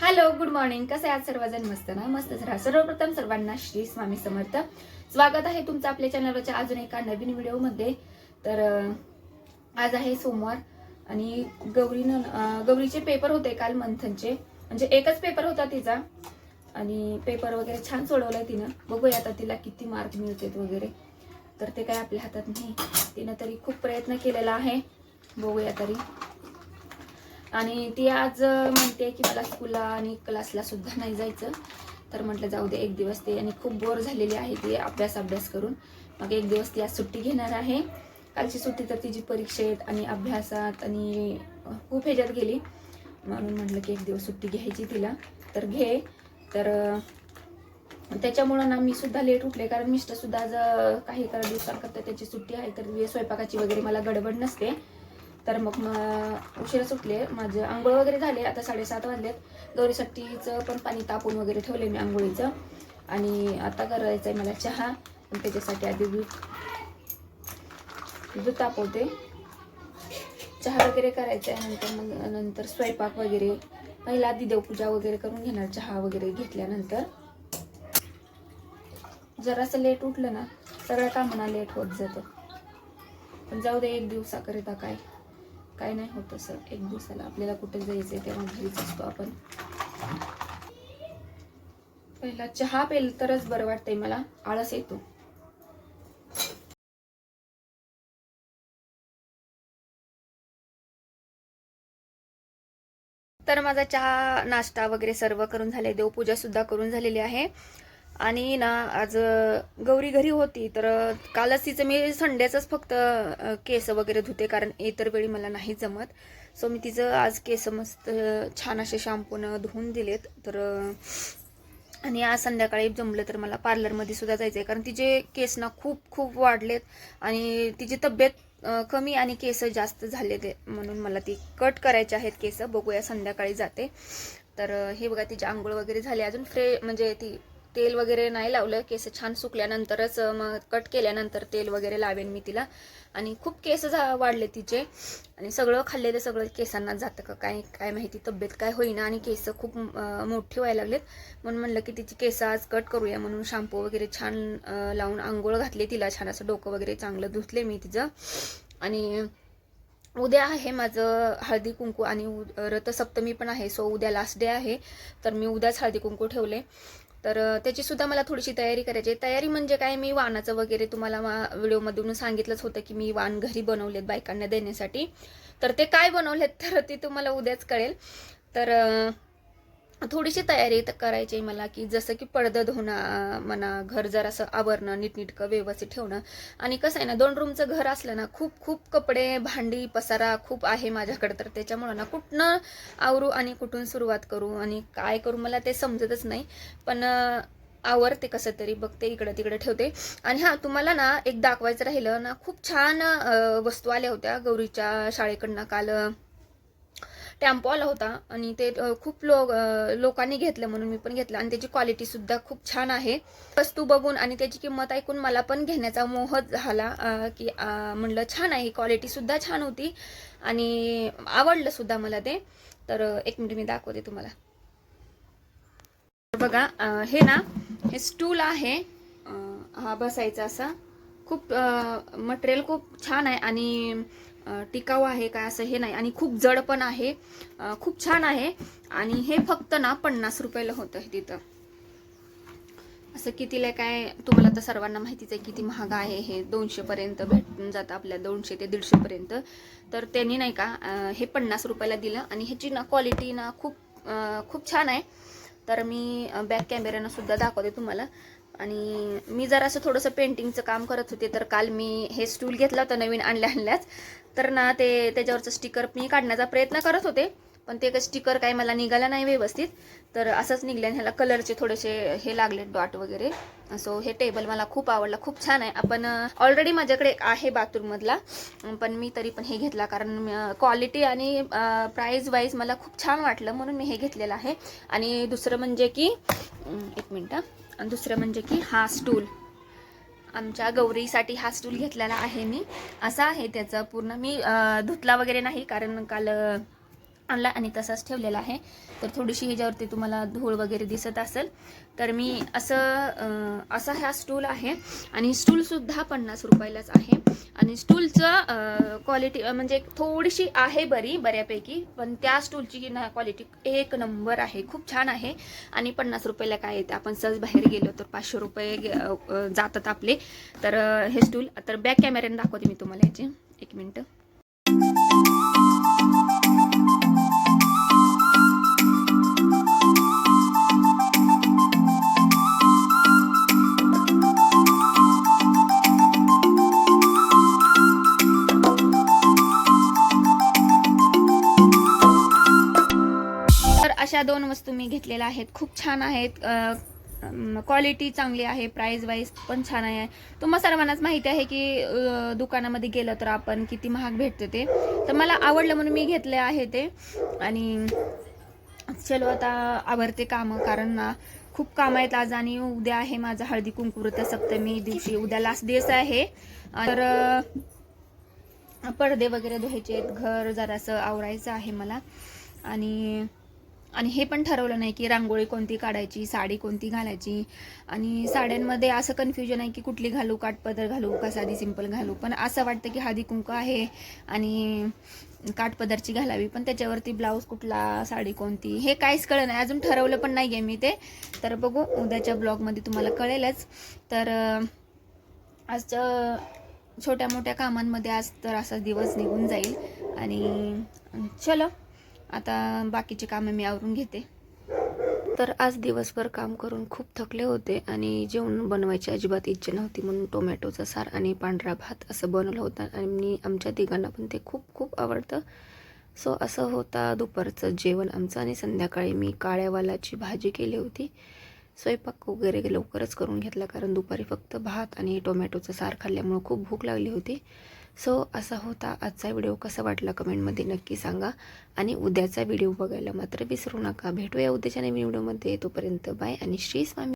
Hello good morning कसे आहात सर्वजण? मस्त ना? मस्तच राहा सर्वप्रथम सर्वांना श्री स्वामी समर्थ. स्वागत आहे तुमचं आपल्या चॅनलवरच्या अजून एका नवीन व्हिडिओमध्ये. तर आज आहे सोमवार आणि गौरीनं गौरीचे पेपर होते काल मंथनचे. म्हणजे एकच पेपर होता तिचा. आणि पेपर वगैरे छान सोडवलाय तिनं. बघूया आता तिला किती मार्क मिळतात वगैरे. तर ते काय आपल्या हातात नाही. तिनं तरी खूप प्रयत्न केलेला आहे. बघूया तरी. आणि ती आज म्हणते की मला स्कूलला आणि क्लासला सुद्धा नाही जायचं. तर म्हटलं जाऊ दे एक दिवस ते आणि खूप बोर झालेली आहे ती अभ्यास अभ्यास करून. मग एक दिवस ती आज सुट्टी घेणार आहे. कालची सुट्टी तर तिची परीक्षेत आणि अभ्यासात आणि खूप ह्याच्यात गेली. म्हणून म्हटलं की एक दिवस सुट्टी घ्यायची तिला. तर घे. तर त्याच्यामुळं ना मी सुद्धा लेट उठले. कारण मिस्टर सुद्धा आज काही करा दिवसांकरता त्याची सुट्टी आहे. तर स्वयंपाकाची वगैरे मला गडबड नसते. तर मग मग उशिरा सुटले. माझं आंघोळ वगैरे झाले. आता साडेसात वाजलेत. गौरीसाठीचं पण पाणी तापून वगैरे ठेवले मी आंघोळीचं. आणि आता करायचं आहे मला चहा. पण त्याच्यासाठी आधी दूध. दूध तापवते. चहा वगैरे करायचं आहे नंतर मग नंतर स्वयंपाक वगैरे. पहिला आधी देवपूजा वगैरे करून घेणार. चहा वगैरे घेतल्यानंतर. जरासं लेट उठलं ना सगळ्या कामांना लेट होत जातं. पण जाऊ दे एक दिवसाकरिता काय? काय नाही होत असं. एक दिवसाला आपल्याला कुठे जायचंय तेव्हा घरीच असतो आपण. पहिला चहा पेल तरच बरं वाटतंय मला. आळस येतो. तर माझा चहा नाश्ता वगैरे सर्व करून झाले. देवपूजा सुद्धा करून झालेली आहे. आणि ना आज गौरी घरी होती तर कालच तिचं मी संडेचंच फक्त केस वगैरे धुते कारण इतर वेळी मला नाही जमत. सो मी तिचं आज केस मस्त छान असे शॅम्पूनं धुवून दिलेत. तर आणि आज संध्याकाळी जमलं तर मला पार्लरमध्ये सुद्धा जायचं आहे कारण तिचे केस ना खूप खूप वाढलेत आणि तिची तब्येत कमी आणि केस जास्त झालेले म्हणून मला ती कट करायचे आहेत केस. बघूया संध्याकाळी जाते. तर हे बघा तिची आंघोळ वगैरे झाली. अजून फ्रे म्हणजे ती तेल वगैरे नाही लावलं केस छान सुकल्यानंतरच मग कट केल्यानंतर तेल वगैरे लावेन मी तिला. आणि खूप केस झा वाढले तिचे. आणि सगळं खाल्लेलं सगळं केसांना जातं का काय काय माहिती तब्येत काय होईना आणि केस खूप मोठी व्हायला लागलेत. म्हणून म्हणलं की तिची केस आज कट करूया म्हणून शॅम्पू वगैरे छान लावून आंघोळ घातली तिला. छान असं डोकं वगैरे चांगलं धुतले मी तिचं. आणि उद्या आहे माझं हळदी कुंकू आणि उ- रथसप्तमी पण आहे सो उद्या लास्ट डे आहे. तर मी उद्याच हळदी कुंकू ठेवले. तर त्याचीसुद्धा त्याची सुद्धा मला थोडीशी तयारी करायची आहे. तयारी म्हणजे काय? मी वाणाचं वगैरे तुम्हाला व्हिडिओमधून सांगितलंच होतं की मी वाण घरी बनवलेत बायकांना देण्यासाठी. तर ते काय बनवलेत? तर ते तुम्हाला उद्याच कळेल. तर थोडीशी तयारी तर करायची आहे मला की जसं की पडदं धुणं म्हणा घर जर असं आवरणं नीटनीटकं व्यवस्थित ठेवणं. आणि कसं आहे ना दोन रूमचं घर असलं ना खूप खूप कपडे भांडी पसारा खूप आहे माझ्याकडे. तर त्याच्यामुळं ना कुठनं आवरू आणि कुठून सुरुवात करू आणि काय करू मला ते समजतच नाही. पण आवरते कसं तरी बघते इकडं तिकडं ठेवते. आणि हां तुम्हाला ना एक दाखवायचं राहिलं ना खूप छान वस्तू आल्या होत्या गौरीच्या शाळेकडनं काल टॅम्पो आला होता आणि ते खूप लोक लोकांनी घेतलं म्हणून मी पण घेतलं आणि त्याची क्वालिटी सुद्धा खूप छान आहे. वस्तू बघून आणि त्याची किंमत ऐकून मला पण घेण्याचा मोह झाला की म्हणलं छान आहे क्वालिटी सुद्धा छान होती आणि आवडलं सुद्धा मला ते. तर एक मिनिट मी दाखवते तुम्हाला. बघा हे ना हे स्टूल आहे. हा बसायचा असा. खूप मटेरियल खूप छान आहे आणि टिकाऊ आहे काय असं हे नाही. आणि खूप जड पण आहे. खूप छान आहे. आणि हे फक्त ना पन्नास रुपयाला होतं हे तिथं. असं कितीला काय तुम्हाला तर सर्वांना माहितीच आहे किती महाग आहे हे. दोनशे पर्यंत भेटून जातं आपल्या दोनशे ते दीडशे पर्यंत. तर त्यांनी नाही का हे पन्नास रुपयाला दिलं. आणि ह्याची ना क्वालिटी ना खूप खूप छान आहे. तर मी बॅक कॅमेऱ्यानं सुद्धा दाखवते तुम्हाला. आणि मी जर असं थोडंसं पेंटिंगचं काम करत होते तर काल मी हे स्टूल घेतला होतं नवीन आणल्या आणल्याच तर ना ते त्याच्यावरचं स्टिकर मी काढण्याचा प्रयत्न करत होते. पण ते स्टिकर काही मला निघालं नाही व्यवस्थित. तर असंच निघलं ह्याला कलरचे थोडेसे हे लागले डॉट वगैरे. सो हे टेबल मला खूप आवडला. खूप छान आहे. आपण ऑलरेडी माझ्याकडे आहे बाथरूममधला पण मी तरी पण हे घेतला. कारण क्वालिटी आणि प्राईज वाईज मला खूप छान वाटलं. म्हणून मी हे घेतलेलं आहे. आणि दुसरं म्हणजे की एक मिनटं. आणि दुसरं म्हणजे की हा स्टूल आमच्या गौरीसाठी हा स्टूल घेतलेला आहे मी. असा आहे त्याचा. पूर्ण मी धुतला वगैरे नाही. कारण काल आणला आणि तसाच ठेवलेला आहे. तर थोडीशी ह्याच्यावरती तुम्हाला धूळ वगैरे दिसत असेल. तर मी असं असा हा स्टूल आहे आणि स्टूलसुद्धा पन्नास रुपयालाच आहे. आणि स्टूलचं क्वालिटी म्हणजे थोडीशी आहे बरी बऱ्यापैकी पण त्या स्टूलची ना क्वालिटी एक नंबर आहे. खूप छान आहे. आणि पन्नास रुपयाला काय येते? आपण सहज बाहेर गेलो तर पाचशे रुपये जातात आपले. तर हे स्टूल तर बॅक कॅमेऱ्याने दाखवते मी तुम्हाला ह्याची एक मिनटं. अशा दोन वस्तू मी घेतलेल्या आहेत. खूप छान आहेत. क्वालिटी चांगली आहे प्राईज वाईज पण छान आहे. तुम्हा सर्वांनाच माहिती आहे की दुकानामध्ये गेलं तर आपण किती महाग भेटते ते. तर मला आवडलं म्हणून मी घेतले आहे ते. आणि चलो आता आवडते कामं कारण ना खूप काम आहेत आज आणि उद्या आहे माझा हळदी कुंकुवृत सप्तमी दिवशी. उद्या लास्ट दिवस आहे. तर पडदे वगैरे धुवायचे आहेत. घर जरासं आवरायचं आहे मला. आणि आणि हे पण ठरवलं नाही की रांगोळी कोणती काढायची साडी कोणती घालायची. आणि साड्यांमध्ये असं कन्फ्युजन आहे की कुठली घालू काठपदर घालू का साधी सिंपल घालू. पण असं वाटतं की हळदी कुंकू आहे आणि काठपदरची घालावी. पण त्याच्यावरती ब्लाऊज कुठला साडी कोणती हे काहीच कळलं नाही. अजून ठरवलं पण नाही आहे मी ते. तर बघू उद्याच्या ब्लॉगमध्ये तुम्हाला कळेलच. तर आजचं आजच्या छोट्या मोठ्या कामांमध्ये आज तर असा दिवस निघून जाईल. आणि चलो. आता बाकीची कामं मी आवरून घेते. तर आज दिवसभर काम करून खूप थकले होते आणि जेवण बनवायची अजिबात इच्छा नव्हती म्हणून टोमॅटोचा सार आणि पांढरा भात असं बनवलं होतं आणि आमच्या तिघांना पण ते खूप खूप आवडतं. सो असं होता दुपारचं जेवण आमचं आणि संध्याकाळी मी काळ्या वालाची भाजी केली होती. स्वयंपाक वगैरे लवकरच करून घेतला कारण दुपारी फक्त भात आणि टोमॅटोचं सार खाल्ल्यामुळं खूप भूक लागली होती. सो असा होता आजचा व्हिडिओ. कसा वाटला कमेंटमध्ये नक्की सांगा. आणि उद्याचा व्हिडिओ बघायला मात्र विसरू नका. भेटूया उद्याच्या नवीन व्हिडिओमध्ये. तोपर्यंत बाय आणि श्री स्वामी.